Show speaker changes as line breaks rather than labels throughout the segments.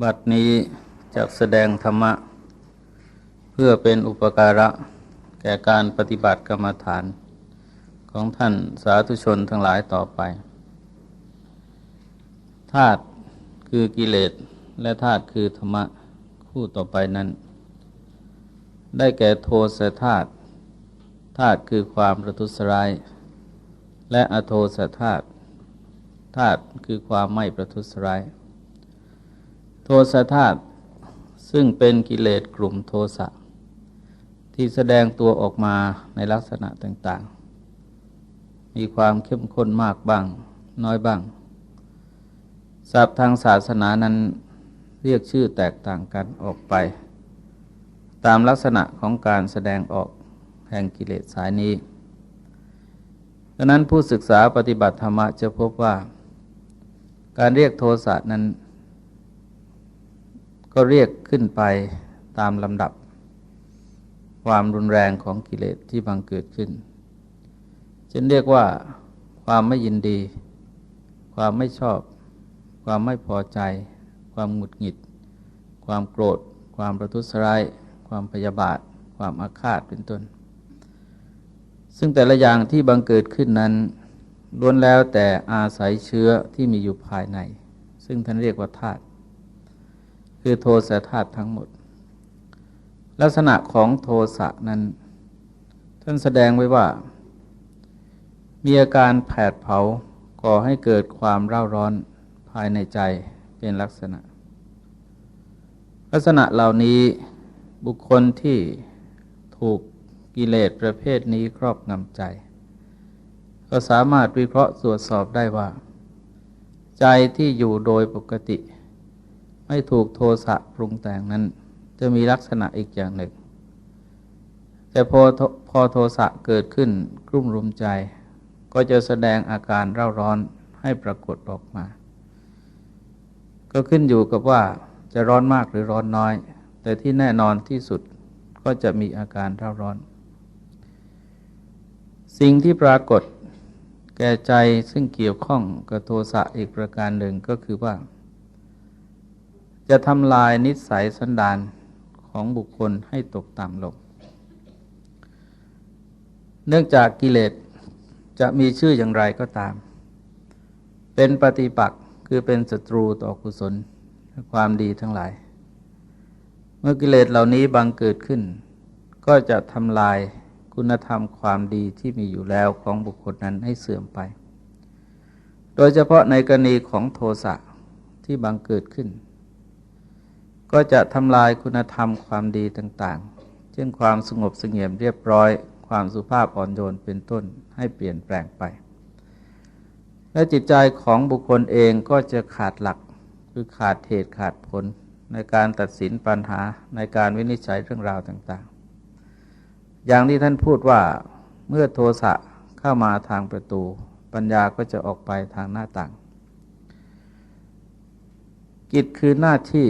บัดนี้จะแสดงธรรมะ เพื่อเป็นอุปการะ แก่การปฏิบัติกรรมฐาน ของท่านสาธุชนทั้งหลายต่อไปธาตุคือกิเลสและธาตุคือธรรมะคู่ต่อไปนั้น ได้แก่โทสะธาตุธาตุคือความประทุษร้าย และอโทสะธาตุธาตุคือความไม่ประทุษร้าย โทสะธาตุซึ่งเป็นกิเลสกลุ่มโทสะที่แสดงตัวออกมาในลักษณะต่างๆ มีความเข้มข้นมากบ้าง น้อยบ้างศัพท์ทางศาสนานั้นเรียกชื่อแตกต่างกันออกไป ตามลักษณะของการแสดงออกแห่งกิเลสสายนี้ดังนั้นผู้ศึกษาปฏิบัติธรรมจะพบว่า การเรียกโทสะนั้น ก็เรียกขึ้นไปตามลำดับ ความรุนแรงของกิเลสที่บังเกิดขึ้นจึงเรียกว่าความไม่ยินดี ความไม่ชอบ ความไม่พอใจ ความหงุดหงิด ความโกรธ ความประทุษร้าย ความพยาบาท ความอาฆาตเป็นต้น ซึ่งแต่ละอย่างที่บังเกิดขึ้นนั้นล้วนแล้วแต่อาศัยเชื้อที่มีอยู่ภายใน ซึ่งท่านเรียกว่าธาตุ คือโทสะธาตุทั้งหมด ลักษณะของโทสะนั้น ท่านแสดงไว้ว่า มีอาการแผดเผาก่อให้เกิดความเร่าร้อนภายในใจเป็นลักษณะ ลักษณะเหล่านี้บุคคลที่ถูกกิเลสประเภทนี้ครอบงำใจ ก็สามารถวิเคราะห์ตรวจสอบได้ว่า ใจที่อยู่โดยปกติ ไม่ถูกโทสะปรุงแต่งนั้น จะมีลักษณะอีกอย่างหนึ่ง แต่พอพอโทสะเกิดขึ้นกลุ่มรุมใจ ก็จะแสดงอาการเร่าร้อนให้ปรากฏออกมา ก็ขึ้นอยู่กับว่าจะร้อนมากหรือร้อนน้อย แต่ที่แน่นอนที่สุดก็จะมีอาการเร่าร้อน สิ่งที่ปรากฏแก่ใจซึ่งเกี่ยวข้องกับโทสะอีกประการหนึ่งก็คือว่า จะทำลายนิสัยสันดานของบุคคลให้ตกต่ำลง เนื่องจากกิเลสจะมีชื่ออย่างไรก็ตาม เป็นปฏิปักษ์คือเป็นศัตรูต่อกุศลความดีทั้งหลาย เมื่อกิเลสเหล่านี้บังเกิดขึ้น ก็จะทำลายคุณธรรมความดีที่มีอยู่แล้วของบุคคลนั้นให้เสื่อมไป โดยเฉพาะในกรณีของโทสะที่บังเกิดขึ้น ก็จะทำลายคุณธรรมความดีต่างๆ เช่นความสงบสงเงียมเรียบร้อย ความสุภาพอ่อนโยนเป็นต้นให้เปลี่ยนแปลงไป และจิตใจของบุคคลเองก็จะขาดหลักคือขาดเหตุขาดผลในการตัดสินปัญหาในการวินิจฉัยเรื่องราวต่างๆ อย่างที่ท่านพูดว่าเมื่อโทสะเข้ามาทางประตู ปัญญาก็จะออกไปทางหน้าต่าง กิจคือหน้าที่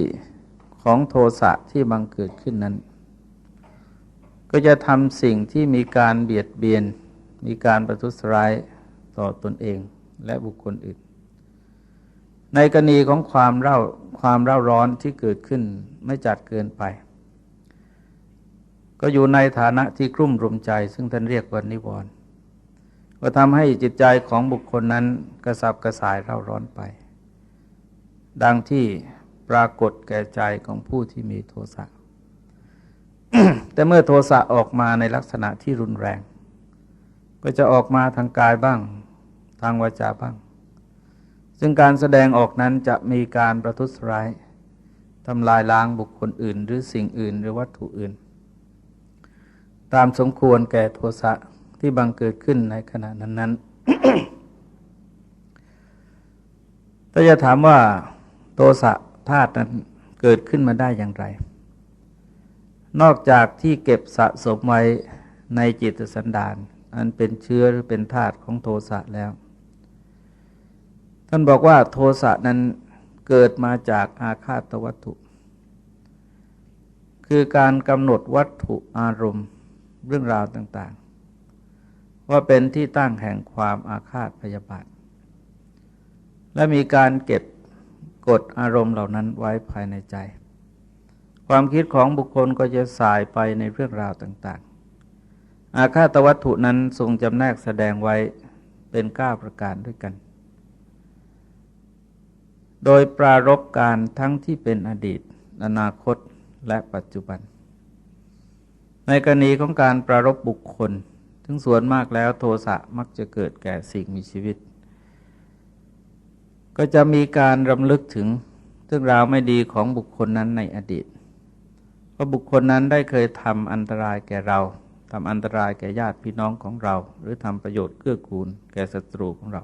ของโทสะที่บังเกิดขึ้นนั้น ก็จะทำสิ่งที่มีการเบียดเบียน มีการประทุษร้ายต่อตนเองและบุคคลอื่น ในกรณีของความเร่าความเร่าร้อนที่เกิดขึ้นไม่จัดเกินไป ก็อยู่ในฐานะที่กลุ่มรุมใจ ซึ่งท่านเรียกว่านิวรณ์ก็ทำให้จิตใจของบุคคลนั้นกระสับกระส่ายเร่าร้อนไป ดังที่ ปรากฏแก่ใจของผู้ที่มีโทสะแต่เมื่อโทสะออกมาในลักษณะที่รุนแรง ก็จะออกมาทางกายบ้าง ทางวาจาบ้าง ซึ่งการแสดงออกนั้นจะมีการประทุษร้ายทำลายล้างบุคคลอื่น หรือสิ่งอื่นหรือวัตถุอื่น ตามสมควรแก่โทสะที่บังเกิดขึ้นในขณะนั้นนั้นถ้าจะถามว่าโทสะ ธาตุนั้นเกิดขึ้นมาได้อย่างไร นอกจากที่เก็บสะสมไว้ในจิตสันดานอันเป็นเชื้อหรือเป็นธาตุของโทสะแล้ว ท่านบอกว่าโทสะนั้นเกิดมาจากอาคาตวัตถุ คือการกำหนดวัตถุอารมณ์เรื่องราวต่างๆ ว่าเป็นที่ตั้งแห่งความอาฆาตพยาบาท และมีการเก็บ กดอารมณ์เหล่านั้นไว้ภายในใจ ความคิดของบุคคลก็จะสายไปในเรื่องราวต่างๆ อาคาตวัตถุนั้นทรงจำแนกแสดงไว้เป็นก้าประการด้วยกัน โดยปรารบการทั้งที่เป็นอดีต อนาคตและปัจจุบัน ในกรณีของการปรารบบุคคล ถึงส่วนมากแล้วโทสะมักจะเกิดแก่สิ่งมีชีวิต ก็จะมีการรำลึกถึงเรื่องราวไม่ดีของบุคคลนั้นในอดีตว่าบุคคลนั้นได้เคยทำอันตรายแก่เราทำอันตรายแก่ญาติพี่น้องของเรา หรือทำประโยชน์เกื้อกูลแก่ศัตรูของเรา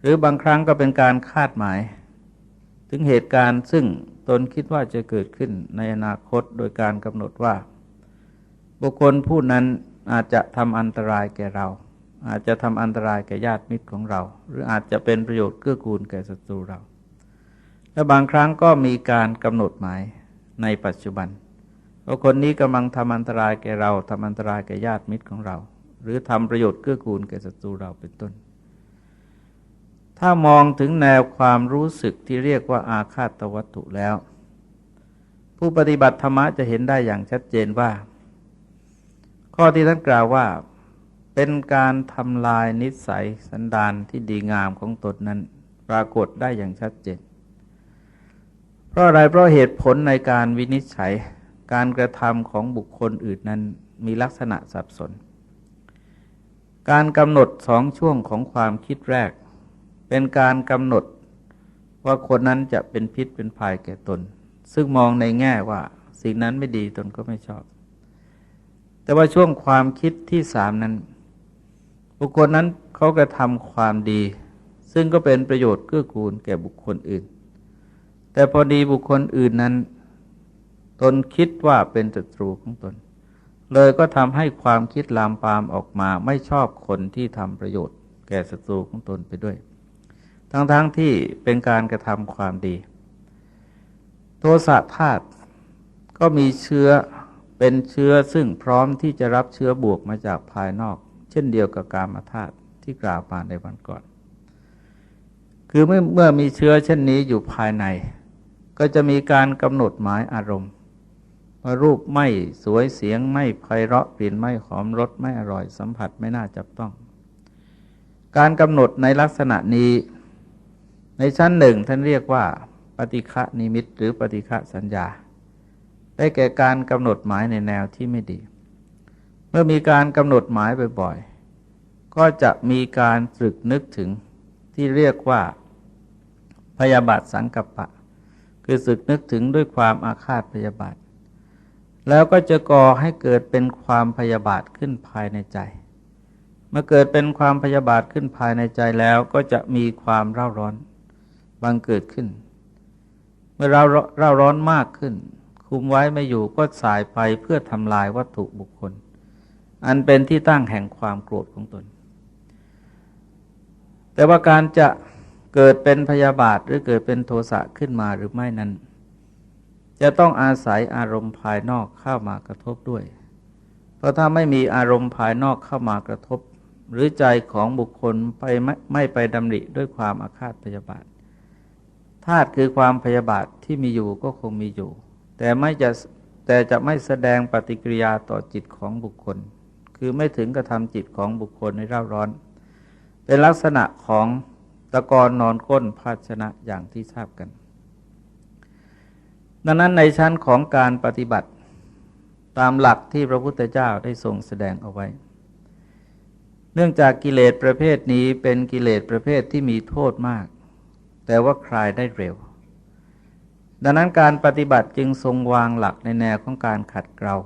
หรือบางครั้งก็เป็นการคาดหมาย ถึงเหตุการณ์ซึ่งตนคิดว่าจะเกิดขึ้นในอนาคตโดยการกำหนดว่า บุคคลผู้นั้นอาจจะทำอันตรายแก่เรา อาจจะทำอันตรายแก่ญาติมิตรของเรา หรืออาจจะเป็นประโยชน์เกื้อกูลแก่ศัตรูเรา และบางครั้งก็มีการกำหนดหมายในปัจจุบันว่าคนนี้กำลังทำอันตรายแก่เราทำอันตรายแก่ญาติมิตรของเรา หรือทำประโยชน์เกื้อกูลแก่ศัตรูเราเป็นต้น ถ้ามองถึงแนวความรู้สึกที่เรียกว่าอาฆาตวัตถุแล้ว ผู้ปฏิบัติธรรมะจะเห็นได้อย่างชัดเจนว่า ข้อที่ท่านกล่าวว่า เป็นการทำลายนิสัยสันดานที่ดีงามของตนนั้น ปรากฏได้อย่างชัดเจน เพราะอะไรเพราะเหตุผลในการวินิจฉัยการกระทำของบุคคลอื่นนั้นมีลักษณะสับสน การกำหนดสองช่วงของความคิดแรก เป็นการกำหนดว่าคนนั้นจะเป็นพิษเป็นภัยแก่ตน ซึ่งมองในแง่ว่าสิ่งนั้นไม่ดีตนก็ไม่ชอบ แต่ว่าช่วงความคิดที่สามนั้น บุคคลนั้นเขากระทำความดี ซึ่งก็เป็นประโยชน์เกื้อกูลแก่บุคคลอื่น แต่พอดีบุคคลอื่นนั้น ตนคิดว่าเป็นศัตรูของตน เลยก็ทำให้ความคิดลามปามออกมาไม่ชอบคนที่ทำประโยชน์ แก่ศัตรูของตนไปด้วย ทั้งๆทที่เป็นการกระทำความดี โทสะธาตุก็มีเชื้อเป็นเชื้อซึ่งพร้อมที่จะรับเชื้อบวกมาจากภายนอก เช่นเดียวกับกามาธาตุที่กล่าวมาในวันก่อน คือเมื่อเมื่อมีเชื้อเช่นนี้อยู่ภายใน ก็จะมีการกำหนดหมายอารมณ์ว่ารูปไม่สวยเสียงไม่ไพเราะกลิ่นไม่หอมรสไม่อร่อยสัมผัสไม่น่าจับต้อง การกำหนดในลักษณะนี้ ในชั้นหนึ่งท่านเรียกว่า ปฏิฆะนิมิตหรือปฏิฆะสัญญา ได้แก่การกำหนดหมายในแนวที่ไม่ดี เมื่อมีการกำหนดหมายบ่อยๆ ก็จะมีการตรึกนึกถึงที่เรียกว่าพยาบาทสังกัปปะ คือสึกนึกถึงด้วยความอาฆาตพยาบาท แล้วก็จะก่อให้เกิดเป็นความพยาบาทขึ้นภายในใจ เมื่อเกิดเป็นความพยาบาทขึ้นภายในใจแล้วก็จะมีความเร่าร้อนบังเกิดขึ้น เมื่อเราเร่าร้อนมากขึ้น คุมไว้ไม่อยู่ก็สายไปเพื่อทำลายวัตถุบุคคล อันเป็นที่ตั้งแห่งความโกรธของตน แต่ว่าการจะเกิดเป็นพยาบาทหรือเกิดเป็นโทสะขึ้นมาหรือไม่นั้น จะต้องอาศัยอารมณ์ภายนอกเข้ามากระทบด้วย เพราะถ้าไม่มีอารมณ์ภายนอกเข้ามากระทบ หรือใจของบุคคลไปไม่ไม่ไปดำริด้วยความอาฆาตพยาบาทธาตุคือความพยาบาทที่มีอยู่ก็คงมีอยู่ แต่ไม่จะแต่จะไม่แสดงปฏิกิริยาต่อจิตของบุคคล คือไม่ถึงกระทำจิตของบุคคลในเร่าร้อน เป็นลักษณะของตะกอนนอนก้นภาชนะอย่างที่ทราบกัน ดังนั้นในชั้นของการปฏิบัติตามหลักที่พระพุทธเจ้าได้ทรงแสดงเอาไว้ เนื่องจากกิเลสประเภทนี้เป็นกิเลสประเภทที่มีโทษมาก แต่ว่าคลายได้เร็ว ดังนั้นการปฏิบัติจึงทรงวางหลักในแนวของการขัดเกลา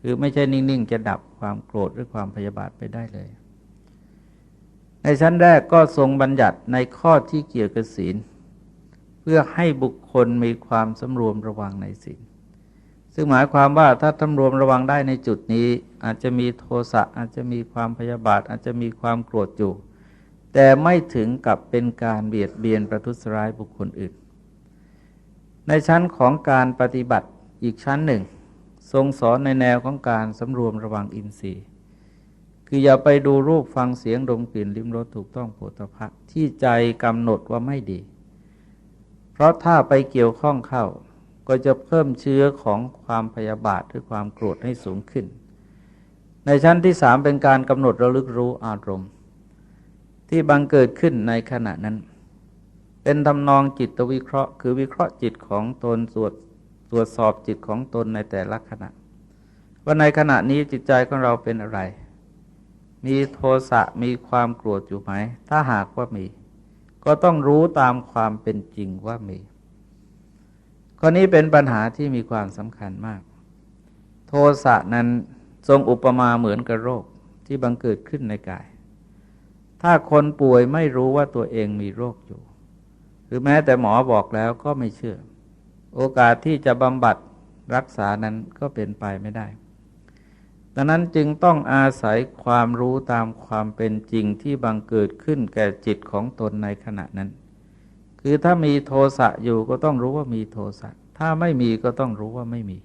คือไม่ใช่นิ่ง ๆ จะดับความโกรธหรือความพยาบาทไปได้เลย ในชั้นแรกก็ทรงบัญญัติในข้อที่เกี่ยวกับศีลพื่อให้บุคคลมีความสำรวมระวังในสิ่งซึ่งหมายความว่าถ้าสำรวมระวังได้ในจุดนี้ อาจจะมีโทสะอาจจะมีความพยาบาทอาจจะมีความโกรธอยู่ แต่ไม่ถึงกับเป็นการเบียดเบียนประทุษร้ายบุคคลอื่น ในชั้นของการปฏิบัติอีกชั้นหนึ่ง ทรงสอนในแนวของการสำรวมระวังอินทรีย์ คืออย่าไปดูรูปฟังเสียงดมกลิ่นลิ้มรสถูกต้องโผฏฐะที่ใจกำหนดว่าไม่ดี เพราะถ้าไปเกี่ยวข้องเข้า ก็จะเพิ่มเชื้อของความพยาบาทหรือความโกรธให้สูงขึ้น ในชั้นที่สามเป็นการกำหนดระลึกรู้อารมณ์ ที่บังเกิดขึ้นในขณะนั้น เป็นทำนองจิตวิเคราะห์ คือวิเคราะห์จิตของตนตรวจ ตรวจสอบจิตของตนในแต่ละขณะ ว่าในขณะนี้จิตใจของเราเป็นอะไร มีโทสะมีความโกรธอยู่ไหม ถ้าหากว่ามี ก็ต้องรู้ตามความเป็นจริงว่ามี ข้อนี้เป็นปัญหาที่มีความสำคัญมาก โทสะนั้นทรงอุปมาเหมือนกับโรคที่บังเกิดขึ้นในกาย ถ้าคนป่วยไม่รู้ว่าตัวเองมีโรคอยู่ หรือแม้แต่หมอบอกแล้วก็ไม่เชื่อ โอกาสที่จะบำบัดรักษานั้นก็เป็นไปไม่ได้ ดังนั้นจึงต้องอาศัยความรู้ตามความเป็นจริงที่บังเกิดขึ้นแก่จิตของตนในขณะนั้น คือถ้ามีโทสะอยู่ก็ต้องรู้ว่ามีโทสะ ถ้าไม่มีก็ต้องรู้ว่าไม่มี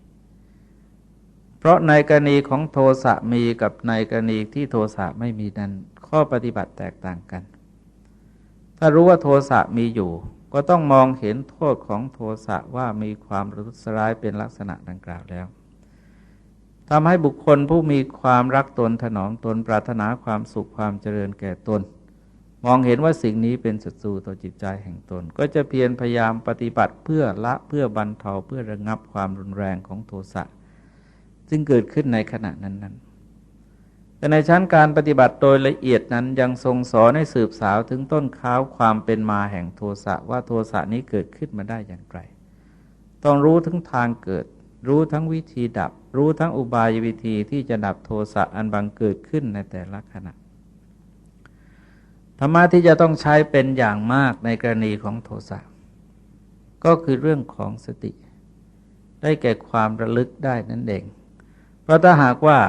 เพราะในกรณีของโทสะมีกับในกรณีที่โทสะไม่มีนั้น ข้อปฏิบัติแตกต่างกัน ถ้ารู้ว่าโทสะมีอยู่ ก็ต้องมองเห็นโทษของโทสะว่ามีความรุษร้ายเป็นลักษณะดังกล่าวแล้วทำให้บุคคลผู้มีความรักตนถนอมตนปรารถนาความสุขความเจริญแก่ตน มองเห็นว่าสิ่งนี้เป็นศัตรูต่อจิตใจแห่งตน ก็จะเพียรพยายามปฏิบัติเพื่อละเพื่อบรรเทาเพื่อระงับความรุนแรงของโทสะซึ่งเกิดขึ้นในขณะนั้นนั้น แต่ในชั้นการปฏิบัติโดยละเอียดนั้นยังทรงสอนให้สืบสาวถึงต้นข้าวความเป็นมาแห่งโทสะว่าโทสะนี้เกิดขึ้นมาได้อย่างไร ต้องรู้ถึงทางเกิด รู้ทั้งวิธีดับ รู้ทั้งอุบายวิธีที่จะดับโทสะอันบังเกิดขึ้นในแต่ละขณะธรรมะที่จะต้องใช้เป็นอย่างมากในกรณีของโทสะก็คือเรื่องของสติ ได้แก่ความระลึกได้นั่นเอง เพราะถ้าหากว่า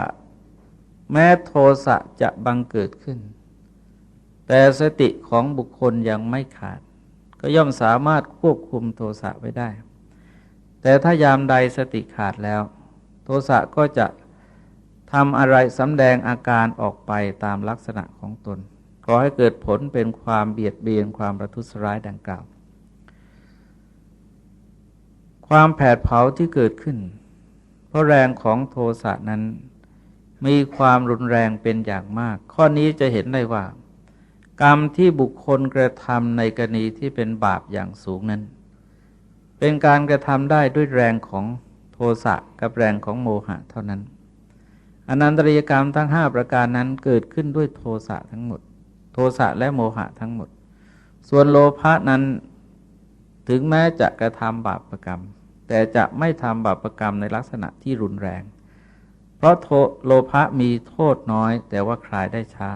แม้โทสะจะบังเกิดขึ้น แต่สติของบุคคลยังไม่ขาด ก็ย่อมสามารถควบคุมโทสะไว้ได้ แต่ถ้ายามใดสติขาดแล้ว โทสะก็จะทำอะไรสำแดงอาการออกไปตามลักษณะของตนก่อให้เกิดผลเป็นความเบียดเบียนความประทุษร้ายดังกล่าว ความแผดเผาที่เกิดขึ้น เพราะแรงของโทสะนั้น มีความรุนแรงเป็นอย่างมาก ข้อนี้จะเห็นได้ว่า กรรมที่บุคคลกระทำในกรณีที่เป็นบาปอย่างสูงนั้น เป็นการกระทำได้ด้วยแรงของโทสะกับแรงของโมหะเท่านั้น อนันตริยกรรมทั้งห้าประการนั้นเกิดขึ้นด้วยโทสะทั้งหมด โทสะและโมหะทั้งหมด ส่วนโลภะนั้นถึงแม้จะกระทำบาปประกรรม แต่จะไม่ทำบาปประกรรมในลักษณะที่รุนแรง ราะโลภะมีโทษน้อย แต่ว่าคลายได้ช้า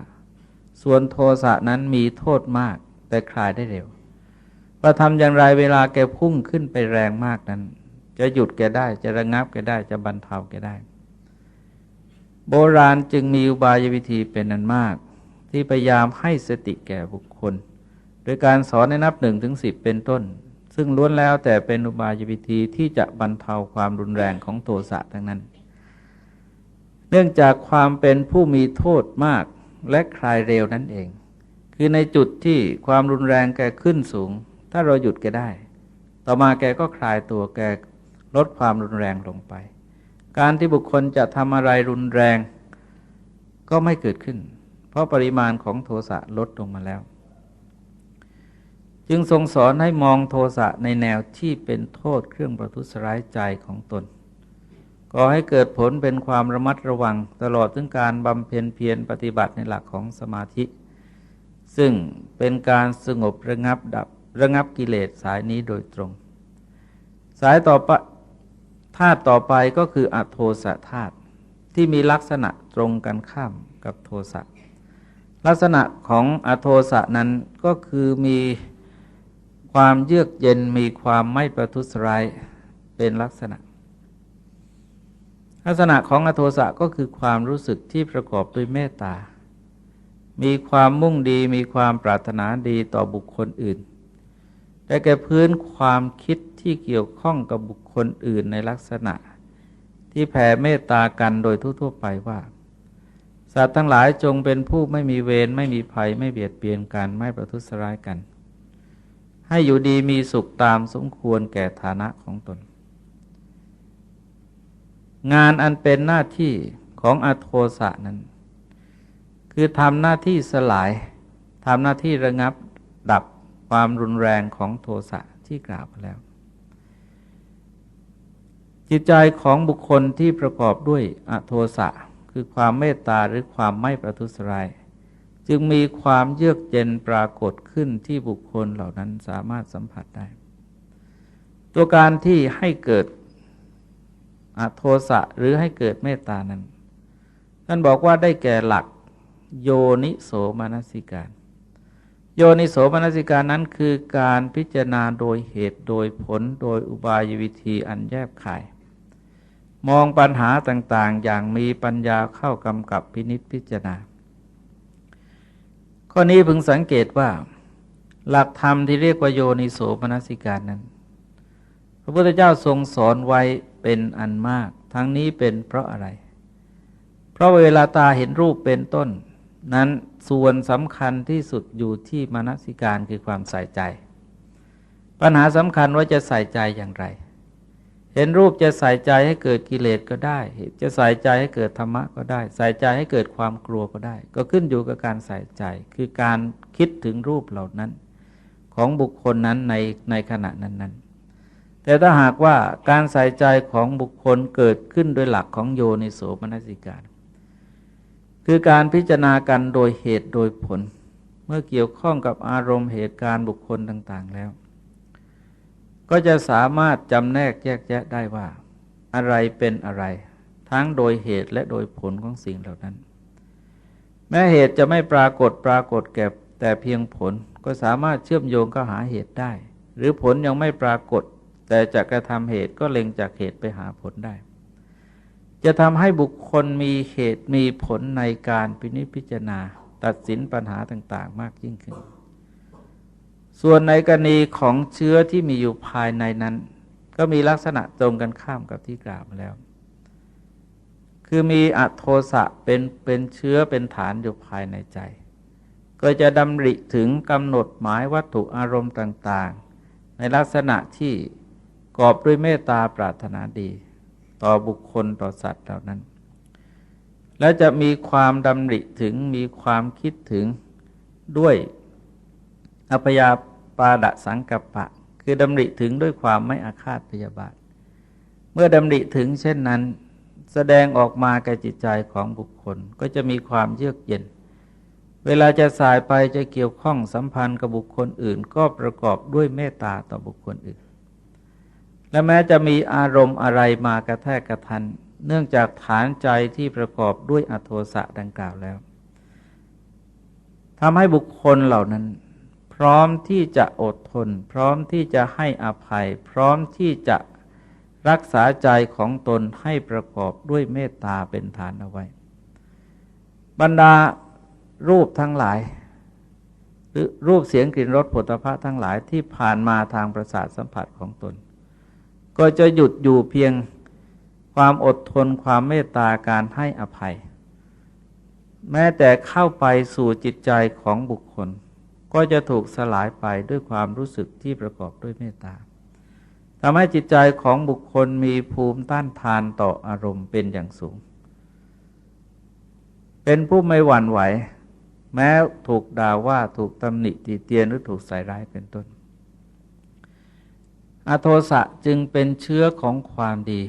ส่วนโทสะนั้นมีโทษมาก แต่คลายได้เร็วว่าทำอย่างไรเวลาแกพุ่งขึ้นไปแรงมากนั้น จะหยุดแกได้จะระงับแกได้จะบรรเทาแกได้ โบราณจึงมีอุบายวิธีเป็นนันมาก ที่พยายามให้สติแก่บุคคล โดยการสอนในนับหนึ่งถึงสิบเป็นต้น ซึ่งล้วนแล้วแต่เป็นอุบายวิธีที่จะบรรเทาความรุนแรงของโทสะทั้งนั้น เนื่องจากความเป็นผู้มีโทษมากและคลายเร็วนั่นเอง คือในจุดที่ความรุนแรงแกขึ้นสูง ถ้าเราหยุดแกได้ ต่อมาแกก็คลายตัวแกลดความรุนแรงลงไป การที่บุคคลจะทำอะไรรุนแรง ก็ไม่เกิดขึ้น เพราะปริมาณของโทสะลดลงมาแล้ว จึงทรงสอนให้มองโทสะในแนวที่เป็นโทษเครื่องประทุษร้ายใจของตน ก่อให้เกิดผลเป็นความระมัดระวังตลอดถึงการบำเพ็ญเพียรปฏิบัติในหลักของสมาธิ ซึ่งเป็นการสงบระงับดับระงับกิเลสสายนี้โดยตรง สายต่อไปธาตุต่อไปก็คืออโทสะธาตุที่มีลักษณะตรงกันข้ามกับโทสะลักษณะของอโทสะนั้นก็คือมีความเยือกเย็นมีความไม่ประทุษร้ายเป็นลักษณะ ลักษณะของอโทสะก็คือความรู้สึกที่ประกอบด้วยเมตตา มีความมุ่งดีมีความปรารถนาดีต่อบุคคลอื่น แต่แก่พื้นความคิดที่เกี่ยวข้องกับบุคคลอื่นในลักษณะ ที่แผ่เมตตากันโดยทั่วๆไปว่าสัตว์ทั้งหลายจงเป็นผู้ไม่มีเวรไม่มีภัยไม่เบียดเบียนกันไม่ประทุษร้ายกัน ให้อยู่ดีมีสุขตามสมควรแก่ฐานะของตน งานอันเป็นหน้าที่ของอโทสะนั้น คือทำหน้าที่สลายทำหน้าที่ระงับดับความรุนแรงของโทสะที่กล่าวไปแล้ว จิตใจของบุคคลที่ประกอบด้วยอโทสะคือความเมตตาหรือความไม่ประทุษร้าย จึงมีความเยือกเย็นปรากฏขึ้นที่บุคคลเหล่านั้นสามารถสัมผัสได้ ตัวการที่ให้เกิด อโทสะหรือให้เกิดเมตตานั้น ท่านบอกว่าได้แก่หลักโยนิโสมนสิการ โยนิโสมนสิการนั้นคือการพิจารณาโดยเหตุโดยผลโดยอุบายวิธีอันแยบขาย มองปัญหาต่างๆ อย่างมีปัญญาเข้ากำกับพินิษพิจารณา ข้อนี้พึงสังเกตว่า หลักธรรมที่เรียกว่าโยนิโสมนสิการนั้น พระพุทธเจ้าทรงสอนไว้ เป็นอันมาก ทั้งนี้เป็นเพราะอะไร เพราะเวลาตาเห็นรูปเป็นต้น นั้นส่วนสำคัญที่สุดอยู่ที่มนสิการคือความใส่ใจ ปัญหาสำคัญว่าจะใส่ใจอย่างไร เห็นรูปจะใส่ใจให้เกิดกิเลสก็ได้ จะใส่ใจให้เกิดธรรมะก็ได้ ใส่ใจให้เกิดความกลัวก็ได้ ก็ขึ้นอยู่กับการใส่ใจ คือการคิดถึงรูปเหล่านั้น ของบุคคลนั้นในในขณะนั้นนั้น แต่ถ้าหากว่าการใส่ใจของบุคคลเกิดขึ้นโดยหลักของโยนิโสมนสิการ คือการพิจารณากันโดยเหตุโดยผล เมื่อเกี่ยวข้องกับอารมณ์เหตุการณ์บุคคลต่าง ๆ แล้ว ก็จะสามารถจำแนกแยกแยะได้ว่า อะไรเป็นอะไร ทั้งโดยเหตุและโดยผลของสิ่งเหล่านั้น แม้เหตุจะไม่ปรากฏปรากฏแก่แต่เพียงผลก็สามารถเชื่อมโยงเข้าหาเหตุได้ หรือผลยังไม่ปรากฏ แต่จะกระทำเหตุก็เล็งจากเหตุไปหาผลได้ จะทำให้บุคคลมีเหตุมีผลในการพินิจพิจารณา ตัดสินปัญหาต่างๆ มากยิ่งขึ้น ส่วนในกรณีของเชื้อที่มีอยู่ภายในนั้น ก็มีลักษณะตรงกันข้ามกับที่กล่าวมาแล้ว คือมีอโทสะเป็นเป็นเชื้อเป็นฐานอยู่ภายในใจ ก็จะดำริถึงกำหนดหมายวัตถุอารมณ์ต่าง ๆ ในลักษณะที่ กอบด้วยเมตตาปรารถนาดี ต่อบุคคลต่อสัตว์เหล่านั้น และจะมีความดำริถึงมีความคิดถึงด้วยอภยาปาดะสังกัปปะ คือดำริถึงด้วยความไม่อาฆาตพยาบาท เมื่อดำริถึงเช่นนั้น แสดงออกมาแก่จิตใจของบุคคลก็จะมีความเยือกเย็น เวลาจะสายไปจะเกี่ยวข้องสัมพันธ์กับบุคคลอื่น ก็ประกอบด้วยเมตตาต่อบุคคลอื่น และแม้จะมีอารมณ์อะไรมากระแทกกระทัน เนื่องจากฐานใจที่ประกอบด้วยอโทสะดังกล่าวแล้วทำให้บุคคลเหล่านั้น พร้อมที่จะอดทน พร้อมที่จะให้อภัย พร้อมที่จะรักษาใจของตนให้ประกอบด้วยเมตตาเป็นฐานเอาไว้ บรรดารูปทั้งหลาย หรือรูปเสียงกลิ่นรสผลิภัณฑ์ทั้งหลายที่ผ่านมาทางประสาทสัมผัสของตน ก็จะหยุดอยู่เพียงความอดทนความเมตตาการให้อภัย แม้แต่เข้าไปสู่จิตใจของบุคคล ก็จะถูกสลายไปด้วยความรู้สึกที่ประกอบด้วยเมตตาทำให้จิตใจของบุคคลมีภูมิต้านทานต่ออารมณ์เป็นอย่างสูง เป็นผู้ไม่หวั่นไหว แม้ถูกด่าว่าถูกตำหนิตีเตียนหรือถูกใส่ร้ายเป็นต้น อโทสะจึงเป็นเชื้อของความดี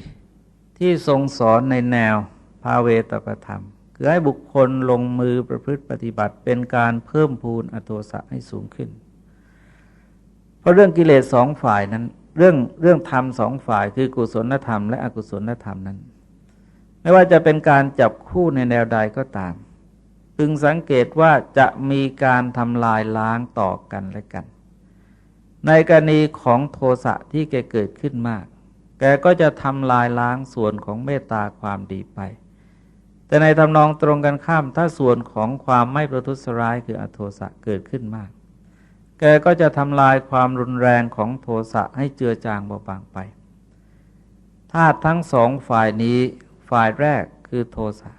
ที่ทรงสอนในแนวภาเวตประธรรม คือให้บุคคลลงมือประพฤติปฏิบัติเป็นการเพิ่มพูนอโทสะให้สูงขึ้น เพราะเรื่องกิเลสสองฝ่ายนั้น เรื่องเรื่องธรรมสองฝ่ายคือกุศลธรรมและอกุศลธรรมนั้น ไม่ว่าจะเป็นการจับคู่ในแนวใดก็ตามพึงสังเกตว่าจะมีการทำลายล้างต่อกันและกัน ในกรณีของโทสะที่แกเกิดขึ้นมาก แกก็จะทำลายล้างส่วนของเมตตาความดีไป แต่ในทำนองตรงกันข้ามถ้าส่วนของความไม่ประทุษร้ายคืออโทสะเกิดขึ้นมาก แกก็จะทำลายความรุนแรงของโทสะให้เจือจางเบาบางไปธาตุทั้งสองฝ่ายนี้ฝ่ายแรกคือโทสะ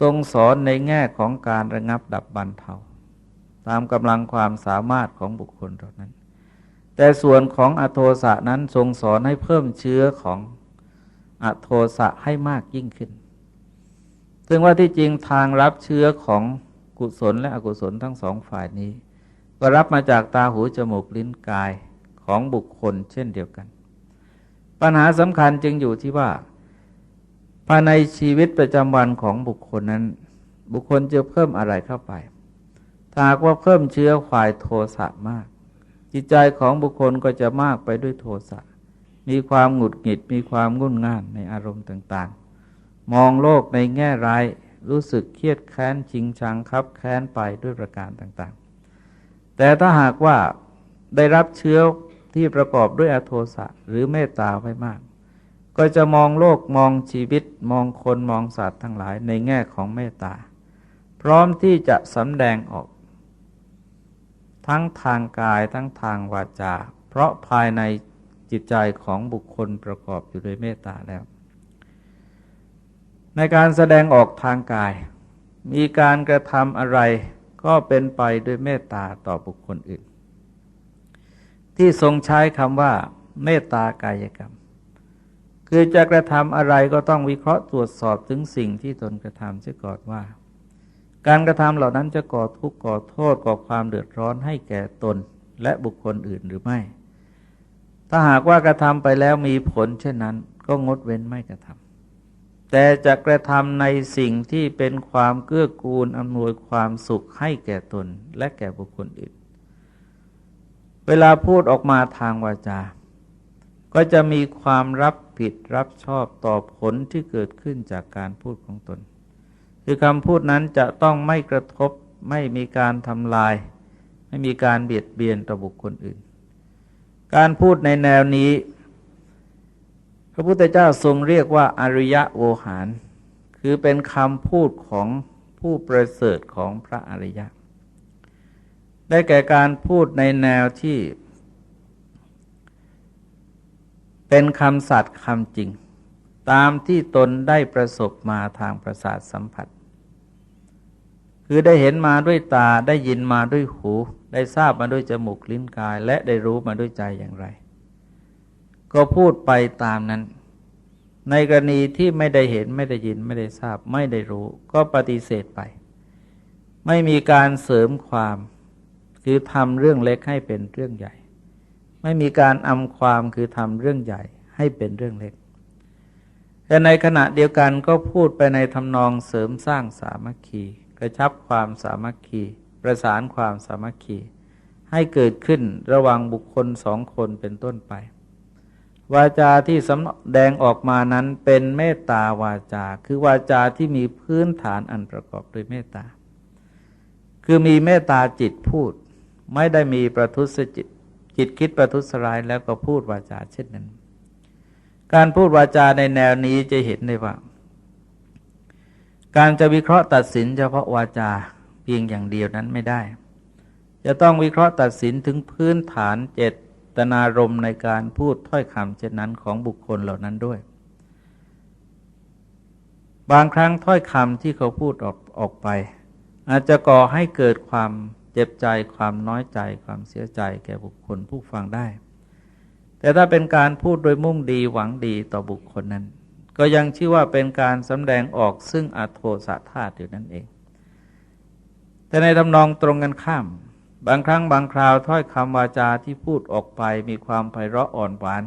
ทรงสอนในแง่ของการระงับดับบรรเทาตามกำลังความสามารถของบุคคลเหล่านั้น แต่ส่วนของอโทสะนั้นทรงสอนให้เพิ่มเชื้อของอโทสะให้มากยิ่งขึ้น ซึ่งว่าที่จริงทางรับเชื้อของกุศลและอกุศลทั้งสองฝ่ายนี้ ก็รับมาจากตาหูจมูกลิ้นกายของบุคคลเช่นเดียวกัน ปัญหาสำคัญจึงอยู่ที่ว่า ภายในชีวิตประจำวันของบุคคลนั้น บุคคลจะเพิ่มอะไรเข้าไปถ้าว่าเพิ่มเชื้อฝ่ายโทสะมาก จิตใจของบุคคลก็จะมากไปด้วยโทสะ มีความหงุดหงิด มีความงุ่นง่านในอารมณ์ต่างๆ มองโลกในแง่ร้าย รู้สึกเครียดแค้นชิงชังคับแค้นไปด้วยประการต่างๆ แต่ถ้าหากว่าได้รับเชื้อที่ประกอบด้วยอโทสะหรือเมตตาไว้มาก ก็จะมองโลกมองชีวิต มองคนมองสัตว์ทั้งหลายในแง่ของเมตตา พร้อมที่จะสำแดงออก ทั้งทางกายทั้งทางวาจา เพราะภายในจิตใจของบุคคลประกอบอยู่ด้วยเมตตาแล้ว ในการแสดงออกทางกาย มีการกระทำอะไรก็เป็นไปด้วยเมตตาต่อบุคคลอื่น ที่ทรงใช้คำว่าเมตตากายกรรม คือจะกระทำอะไรก็ต้องวิเคราะห์ตรวจสอบถึงสิ่งที่ตนกระทำเสียก่อนว่า การกระทำเหล่านั้นจะก่อทุกข์ก่อโทษก่อความเดือดร้อนให้แก่ตนและบุคคลอื่นหรือไม่ ถ้าหากว่ากระทำไปแล้วมีผลเช่นนั้น ก็งดเว้นไม่กระทำแต่จะกระทำในสิ่งที่เป็นความเกื้อกูลอำนวยความสุขให้แก่ตนและแก่บุคคลอื่น เวลาพูดออกมาทางวาจา ก็จะมีความรับผิดรับชอบต่อผลที่เกิดขึ้นจากการพูดของตน คือคำพูดนั้นจะต้องไม่กระทบไม่มีการทำลาย ไม่มีการเบียดเบียนต่อบุคคลอื่น การพูดในแนวนี้ พระพุทธเจ้าทรงเรียกว่าอริยะโวหาร คือเป็นคำพูดของผู้ประเสริฐของพระอริยะ ได้แก่การพูดในแนวที่ เป็นคำสัตย์คำจริง ตามที่ตนได้ประสบมาทางประสาทสัมผัส คือได้เห็นมาด้วยตาได้ยินมาด้วยหู ได้ทราบมาด้วยจมูกลิ้นกาย และได้รู้มาด้วยใจอย่างไร ก็พูดไปตามนั้น ในกรณีที่ไม่ได้เห็นไม่ได้ยินไม่ได้ทราบไม่ได้รู้ ก็ปฏิเสธไป ไม่มีการเสริมความ คือทำเรื่องเล็กให้เป็นเรื่องใหญ่ ไม่มีการอำความคือทำเรื่องใหญ่ให้เป็นเรื่องเล็ก แต่ในขณะเดียวกันก็พูดไปในทำนองเสริมสร้างสามัคคี กระชับความสามัคคี ประสานความสามัคคี ให้เกิดขึ้นระหว่างบุคคลสองคนเป็นต้นไป วาจาที่สำแดงออกมานั้นเป็นเมตตาวาจา คือวาจาที่มีพื้นฐานอันประกอบด้วยเมตตา คือมีเมตตาจิตพูด ไม่ได้มีประทุษจิต จิตคิดประทุษร้ายแล้วก็พูดวาจาเช่นนั้น การพูดวาจาในแนวนี้จะเห็นได้ว่า การจะวิเคราะห์ตัดสินเฉพาะวาจาเพียงอย่างเดียวนั้นไม่ได้ จะต้องวิเคราะห์ตัดสินถึงพื้นฐานเจตนารมณ์ในการพูดถ้อยคำเช่นนั้นของบุคคลเหล่านั้นด้วย บางครั้งถ้อยคำที่เขาพูดออกออกไป อาจจะก่อให้เกิดความเจ็บใจความน้อยใจความเสียใจแก่บุคคลผู้ฟังได้ แต่ถ้าเป็นการพูดโดยมุ่งดีหวังดีต่อบุคคลนั้น ก็ยังชื่อว่าเป็นการสำแดงออกซึ่งอโทสะธาตุอยู่นั่นเอง แต่ในทำนองตรงกันข้าม บางครั้งบางคราวถ้อยคำวาจาที่พูดออกไปมีความไพเราะอ่อนหวาน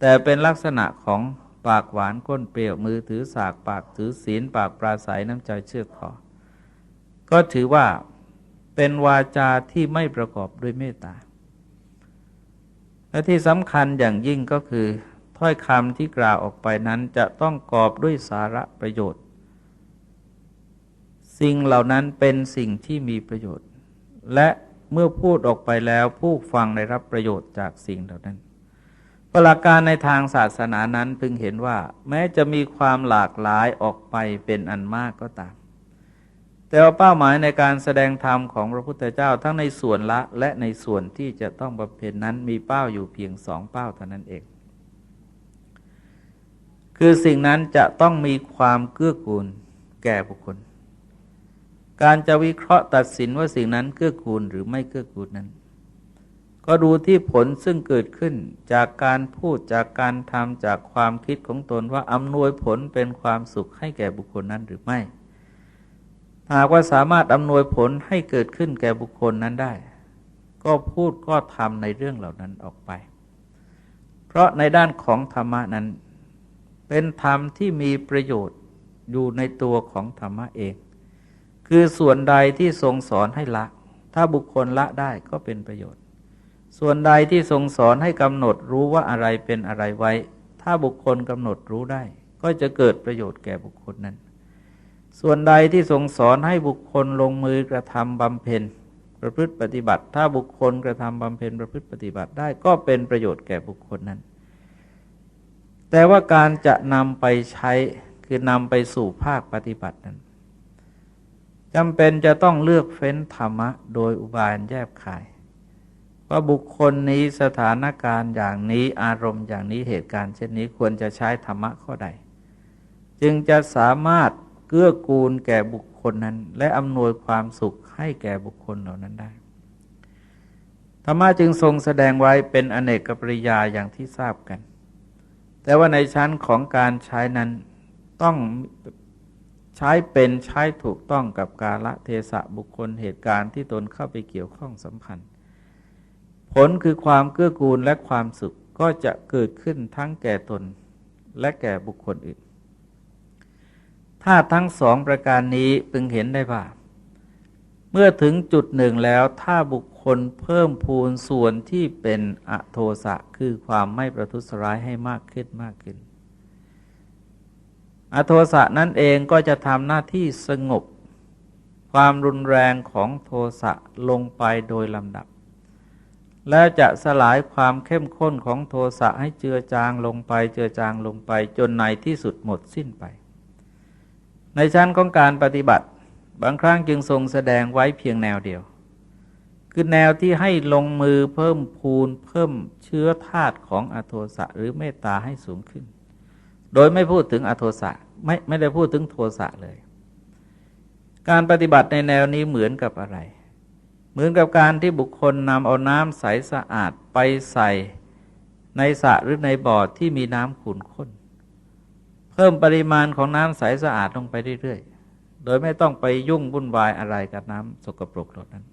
แต่เป็นลักษณะของปากหวานก้นเปรี้ยวมือถือสากปากถือศีลปากปราศัยน้ำใจเชื่อคอก็ถือว่าเป็นวาจาที่ไม่ประกอบด้วยเมตตา และที่สำคัญอย่างยิ่งก็คือ ถ้อยคำที่กล่าวออกไปนั้นจะต้องกอบด้วยสาระประโยชน์ สิ่งเหล่านั้นเป็นสิ่งที่มีประโยชน์ และเมื่อพูดออกไปแล้วผู้ฟังได้รับประโยชน์จากสิ่งเหล่านั้นประหลักการในทางศาสนานั้นพึงเห็นว่า แม้จะมีความหลากหลายออกไปเป็นอันมากก็ตาม แต่ว่าเป้าหมายในการแสดงธรรมของพระพุทธเจ้าทั้งในส่วนละและในส่วนที่จะต้องบำเพ็ญนั้นมีเป้าอยู่เพียงสองเป้าเท่านั้นเอง คือสิ่งนั้นจะต้องมีความเกื้อกูลแก่บุคคล การจะวิเคราะห์ตัดสินว่าสิ่งนั้นเกื้อกูลหรือไม่เกื้อกูลนั้น ก็ก็ดูที่ผลซึ่งเกิดขึ้นจากการพูดจากการทำจากความคิดของตนว่าอำนวยผลเป็นความสุขให้แก่บุคคลนั้นหรือไม่ หากว่าสามารถอำนวยผลให้เกิดขึ้นแก่บุคคลนั้นได้ ก็พูดก็ทำในเรื่องเหล่านั้นออกไป เพราะในด้านของธรรมะนั้น เป็นธรรมที่มีประโยชน์อยู่ในตัวของธรรมะเอง คือส่วนใดที่ทรงสอนให้ละ ถ้าบุคคลละได้ก็เป็นประโยชน์ ส่วนใดที่ทรงสอนให้กำหนดรู้ว่าอะไรเป็นอะไรไว้ ถ้าบุคคลกำหนดรู้ได้ ก็จะเกิดประโยชน์แก่บุคคลนั้น ส่วนใดที่ทรงสอนให้บุคคลลงมือกระทำบำเพ็ญประพฤติปฏิบัติ ถ้าบุคคลกระทำบำเพ็ญประพฤติปฏิบัติได้ก็เป็นประโยชน์แก่บุคคลนั้น แต่ว่าการจะนำไปใช้คือนำไปสู่ภาคปฏิบัตินั้นจำเป็นจะต้องเลือกเฟ้นธรรมะ โดยอุบายแยบขาย ว่าบุคคลนี้สถานการณ์อย่างนี้อารมณ์อย่างนี้เหตุการณ์ เช่นนี้ควรจะใช้ธรรมะข้อใด จึงจะสามารถ เกื้อกูลแก่บุคคลนั้น และอำนวยความสุขให้แก่บุคคลเหล่านั้นได้ธรรมะจึงทรงแสดงไว้เป็นอเนกปริยาอย่างที่ทราบกัน แต่ว่าในชั้นของการใช้นั้นต้องใช้เป็นใช้ถูกต้องกับกาละเทศะบุคคลเหตุการณ์ที่ตนเข้าไปเกี่ยวข้องสัมพันธ์ ผลคือความเกื้อกูลและความสุขก็จะเกิดขึ้นทั้งแก่ตนและแก่บุคคลอื่น ถ้าทั้งสองประการนี้พึงเห็นได้ว่า เมื่อถึงจุดหนึ่งแล้วถ้าบุคคลเพิ่มพูนส่วนที่เป็นอโทสะคือความไม่ประทุษร้ายให้มากขึ้นมากขึ้น อโทสะนั่นเองก็จะทำหน้าที่สงบ ความรุนแรงของโทสะลงไปโดยลำดับ แล้วจะสลายความเข้มข้นของโทสะให้เจือจางลงไปเจือจางลงไปจนในที่สุดหมดสิ้นไป ในชั้นของการปฏิบัติ บางครั้งจึงทรงแสดงไว้เพียงแนวเดียว คือแนวที่ให้ลงมือเพิ่มพูนเพิ่มเชื้อธาตุของอโทสะหรือเมตตาให้สูงขึ้น โดยไม่พูดถึงอโทสะไม่ไม่ได้พูดถึงโทสะเลย การปฏิบัติในแนวนี้เหมือนกับอะไร เหมือนกับการที่บุคคลนำเอาน้ำใสสะอาดไปใส่ในสระหรือในบ่อที่มีน้ำขุ่นข้น พิ่มปริมาณของน้ำใสสะอาดลงไปเรื่อยๆ โดยไม่ต้องไปยุ่งวุ่นวายอะไรกับน้ำสกปรกเหล่านั้น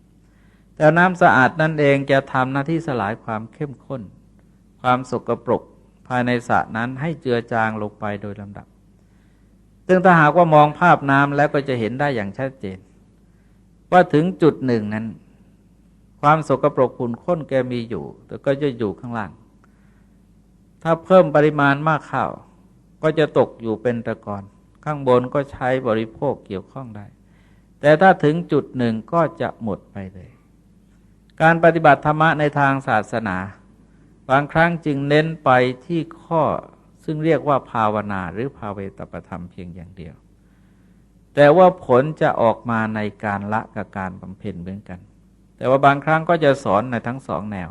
แต่น้ำสะอาดนั่นเองจะทำหน้าที่สลายความเข้มข้น ความสกปรกภายในสระนั้นให้เจือจางลงไปโดยลำดับ ซึ่งถ้าหากว่ามองภาพน้ำแล้วก็จะเห็นได้อย่างชัดเจน ว่าถึงจุดหนึ่งนั้น ความสกปรกขุ่นข้นแกมีอยู่ แต่ก็จะอยู่ข้างล่าง ถ้าเพิ่มปริมาณมากเข้า ก็จะตกอยู่เป็นตะกอนข้างบนก็ใช้บริโภคเกี่ยวข้องได้ แต่ถ้าถึงจุดหนึ่งก็จะหมดไปเลย การปฏิบัติธรรมะในทางศาสนา บางครั้งจึงเน้นไปที่ข้อซึ่งเรียกว่าภาวนาหรือภาเวตประธรรมเพียงอย่างเดียว แต่ว่าผลจะออกมาในการละกับการบำเพ็ญเหมือนกัน แต่ว่าบางครั้งก็จะสอนในทั้งสองแนว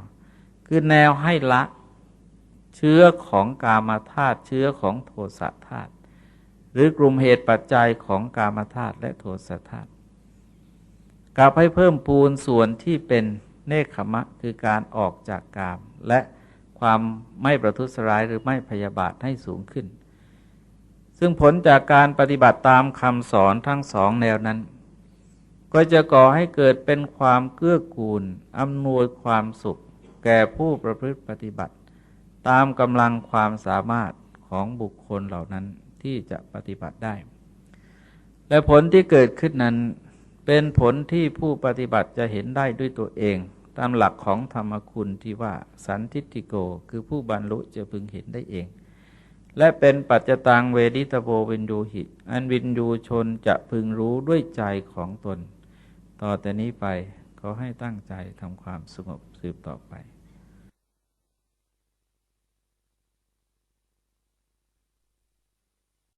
คือแนวให้ละ เชื้อของกามาธาตุเชื้อของโทสะธาตุหรือกลุ่มเหตุปัจจัยของกามาธาตุและโทสะธาตุกลับให้เพิ่มปูนส่วนที่เป็นเนคขมะคือการออกจากกาม และความไม่ประทุษร้ายหรือไม่พยาบาทให้สูงขึ้น ซึ่งผลจากการปฏิบัติตามคำสอนทั้งสองแนวนั้น ก็จะก่อให้เกิดเป็นความเกื้อกูลอำนวยความสุข แก่ผู้ประพฤติปฏิบัติ ตามกำลังความสามารถของบุคคลเหล่านั้นที่จะปฏิบัติได้ และผลที่เกิดขึ้นนั้น เป็นผลที่ผู้ปฏิบัติจะเห็นได้ด้วยตัวเอง ตามหลักของธรรมคุณที่ว่าสันทิติโก คือผู้บรรลุจะพึงเห็นได้เอง และเป็นปัจจตังเวดิตโบวินยูหิต อันวินยูชนจะพึงรู้ด้วยใจของตน ต่อแต่นี้ไปขอให้ตั้งใจทำความสงบสืบต่อไป